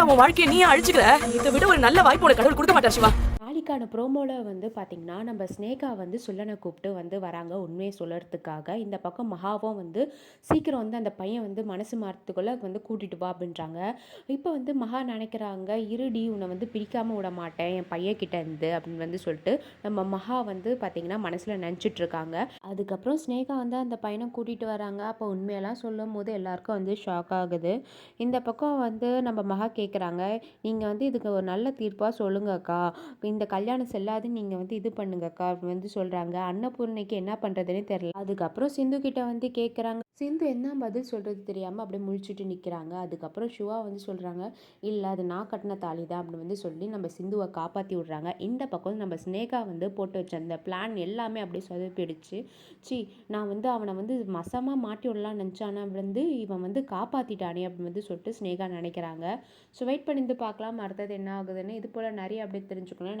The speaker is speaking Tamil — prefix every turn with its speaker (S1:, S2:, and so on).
S1: அவன் உன் வாழ்க்கையை நீ அழிச்சுக்கிற. இதை விட ஒரு நல்ல வாய்ப்பு உனக்கு கடவுள் கொடுக்க மாட்டார் சிவா.
S2: நாளைக்கான ப்ரோமோவில் வந்து பார்த்திங்கன்னா நம்ம ஸ்னேகா வந்து சுல்லனை கூப்பிட்டு வந்து வராங்க. உண்மையை சொல்லறதுக்காக. இந்த பக்கம் மகாவும் வந்து சீக்கிரம் வந்து அந்த பையன் வந்து மனசு மாறத்துக்குள்ளே வந்து கூட்டிகிட்டு வா அப்படின்றாங்க. இப்போ வந்து மகா நினைக்கிறாங்க இருடி உன்னை வந்து பிரிக்காமல் விட மாட்டேன். என் பையன்கிட்ட இருந்து அப்படின்னு வந்து சொல்லிட்டு நம்ம மகா வந்து பார்த்திங்கன்னா மனசில் நினச்சிட்டு இருக்காங்க. அதுக்கப்புறம் ஸ்னேகா வந்து அந்த பையனை கூட்டிகிட்டு வராங்க. அப்போ உண்மையெல்லாம் சொல்லும் போது எல்லாருக்கும் வந்து ஷாக் ஆகுது. இந்த பக்கம் வந்து நம்ம மகா கேட்குறாங்க நீங்கள் வந்து இதுக்கு ஒரு நல்ல தீர்ப்பாக சொல்லுங்கக்கா இந்த கல்யாணம் செல்லாதுன்னு நீங்கள் வந்து இது பண்ணுங்கக்கா அப்படின்னு வந்து சொல்கிறாங்க அன்னபூர்ணைக்கு என்ன பண்ணுறதுன்னு தெரில அதுக்கப்புறம் சிந்து கிட்ட வந்து கேட்குறாங்க சிந்து என்ன பதில் சொல்கிறது தெரியாமல் அப்படியே முழிச்சிட்டு நிற்கிறாங்க அதுக்கப்புறம் சிவா வந்து சொல்கிறாங்க இல்லை அது நான் கட்டின தாலி தான் அப்படின்னு வந்து சொல்லி நம்ம சிந்துவை காப்பாற்றி விட்றாங்க. இந்த பக்கம் நம்ம ஸ்னேகா வந்து போட்டு வச்ச அந்த பிளான் எல்லாமே அப்படியே சொதப்பிடுச்சு. சி நான் வந்து அவனை வந்து மசமாக மாட்டி விடலாம்னு நினச்சானா வந்து இவன் வந்து காப்பாற்றிட்டானே அப்படின்னு வந்து சொல்லிட்டு ஸ்னேகா நினைக்கிறாங்க. ஸோ வெயிட் பண்ணி பார்க்கலாம். அடுத்தது என்ன ஆகுதுன்னு இது போல் நிறைய அப்படியே தெரிஞ்சுக்கணும்